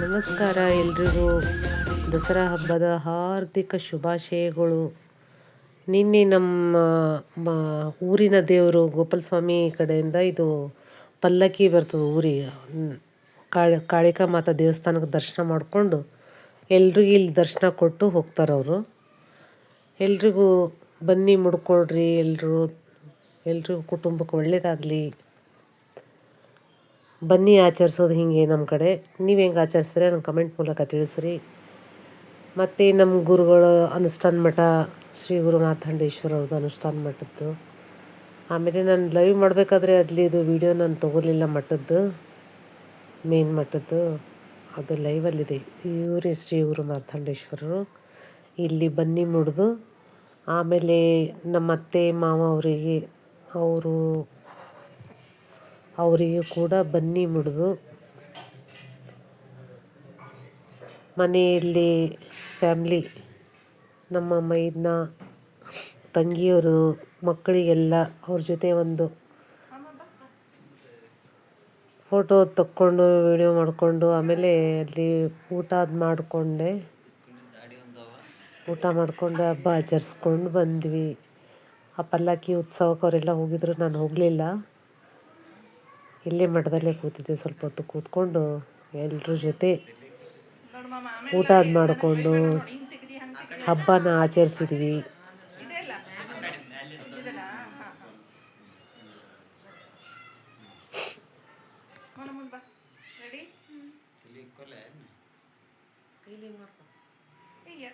ನಮಸ್ಕಾರ ಎಲ್ರಿಗೂ. ದಸರಾ ಹಬ್ಬದ ಹಾರ್ದಿಕ ಶುಭಾಶಯಗಳು. ನಿನ್ನೆ ನಮ್ಮ ಊರಿನ ದೇವರು ಗೋಪಾಲ ಸ್ವಾಮಿ ಕಡೆಯಿಂದ ಇದು ಪಲ್ಲಕ್ಕಿ ಬರ್ತದೆ ಊರಿಗೆ ಕಾಳಿ, ಕಾಳಿಕಾ ಮಾತಾ ದೇವಸ್ಥಾನಕ್ಕೆ ದರ್ಶನ ಮಾಡಿಕೊಂಡು ಎಲ್ರಿಗೂ ಇಲ್ಲಿ ದರ್ಶನ ಕೊಟ್ಟು ಹೋಗ್ತಾರೆ ಅವರು. ಎಲ್ರಿಗೂ ಬನ್ನಿ ಮುಡ್ಕೊಳ್ರಿ ಎಲ್ಲರೂ ಎಲ್ರಿಗೂ ಕುಟುಂಬಕ್ಕೆ ಒಳ್ಳೆಯದಾಗಲಿ ಬನ್ನಿ ಆಚರಿಸೋದು ಹೀಗೆ ನಮ್ಮ ಕಡೆ. ನೀವು ಹೆಂಗೆ ಆಚರಿಸ್ತೀರ ನನ್ನ ಕಮೆಂಟ್ ಮೂಲಕ ತಿಳಿಸ್ರಿ. ಮತ್ತು ನಮ್ಮ ಗುರುಗಳು ಅನುಷ್ಠಾನ ಮಠ, ಶ್ರೀ ಗುರು ಮಾರ್ತಾಂಡೇಶ್ವರ ಅವ್ರದ್ದು ಅನುಷ್ಠಾನ ಮಠದ್ದು. ಆಮೇಲೆ ನಾನು ಲೈವ್ ಮಾಡಬೇಕಾದ್ರೆ ಅಲ್ಲಿ ಇದು ವೀಡಿಯೋ ನಾನು ತೊಗೊಲಿಲ್ಲ ಮಠದ್ದು ಮೇನ್ ಮಠದ್ದು. ಅದು ಲೈವಲ್ಲಿದೆ ಇವರೇ ಶ್ರೀ ಗುರು ಮಾರ್ತಾಂಡೇಶ್ವರರು ಇಲ್ಲಿ ಬನ್ನಿ ಮುಡಿದು, ಆಮೇಲೆ ನಮ್ಮ ಅತ್ತೆ, ಮಾವ ಅವರಿಗೆ, ಅವರು ಅವರಿಗೆ ಕೂಡ ಬನ್ನಿ ಮುಡಿದು ಮನೆಯಲ್ಲಿ ಫ್ಯಾಮ್ಲಿ, ನಮ್ಮ ಮೈದ್ನ ತಂಗಿಯವರು ಮಕ್ಕಳಿಗೆಲ್ಲ ಅವ್ರ ಜೊತೆ ಒಂದು ಫೋಟೋ ತಕ್ಕೊಂಡು, ವಿಡಿಯೋ ಮಾಡಿಕೊಂಡು, ಆಮೇಲೆ ಅಲ್ಲಿ ಊಟ ಅದು ಮಾಡಿಕೊಂಡೆ. ಊಟ ಮಾಡಿಕೊಂಡು ಹಬ್ಬ ಆಚರಿಸ್ಕೊಂಡು ಬಂದ್ವಿ. ಆ ಪಲ್ಲಕ್ಕಿ ಉತ್ಸವಕ್ಕೆ ಅವರೆಲ್ಲ ಹೋಗಿದ್ರು, ನಾನು ಹೋಗಲಿಲ್ಲ. ಇಲ್ಲೇ ಮಠದಲ್ಲೇ ಕೂತಿದ್ದೆ ಸ್ವಲ್ಪ ಹೊತ್ತು ಕೂತ್ಕೊಂಡು ಎಲ್ಲರ ಜೊತೆ ಊಟ ಅದು ಮಾಡಿಕೊಂಡು ಹಬ್ಬನ ಆಚರಿಸಿದ್ವಿ. ಈಗ